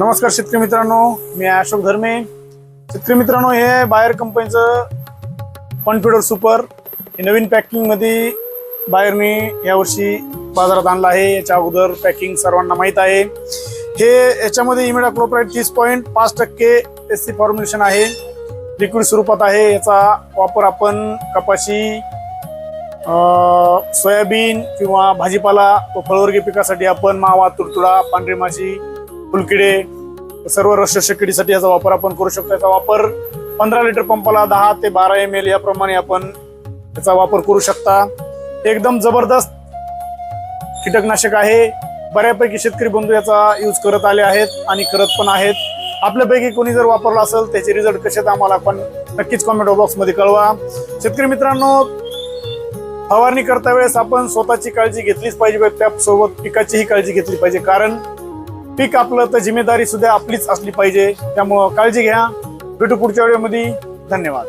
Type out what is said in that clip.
नमस्कार शेतकरी मित्रांनो मी अशोक धर्मे. शेतकरी मित्रांनो हे बायर कंपनीचं कॉन्फिडर सुपर. हे नवीन पॅकिंगमध्ये बायरने यावर्षी बाजारात आणलं आहे. याच्या अगोदर पॅकिंग सर्वांना माहीत आहे. हे याच्यामध्ये इमिडा क्लोप्राईड तीस पॉईंट पाच टक्के एस सी फॉर्म्युलेशन आहे. लिक्विड स्वरूपात आहे. याचा वापर आपण कपाशी सोयाबीन किंवा भाजीपाला व फळवर्गीय पिकासाठी आपण मावा तुडतुडा पांढरी माशी फुलकिडे सर्व रसशकीसाठी याचा वापर आपण करू शकतो. याचा वापर पंधरा लिटर पंपाला दहा ते बारा एम एल याप्रमाणे आपण याचा वापर करू शकता. एकदम जबरदस्त कीटकनाशक आहे. बऱ्यापैकी शेतकरी बंधू याचा यूज करत आले आहेत आणि करत पण आहेत. आपल्यापैकी कोणी जर वापरला असेल त्याचे रिझल्ट कसे आहेत आम्हाला पण नक्कीच कॉमेंट बॉक्समध्ये कळवा. शेतकरी मित्रांनो फवारणी करता वेळेस आपण स्वतःची काळजी घेतलीच पाहिजे. त्यासोबत पिकाचीही काळजी घेतली पाहिजे. कारण पीक आपलं तर जिम्मेदारी सुद्धा आपलीच असली पाहिजे. त्यामुळं काळजी घ्या. भेटू पुढच्या वेळेमध्ये धन्यवाद.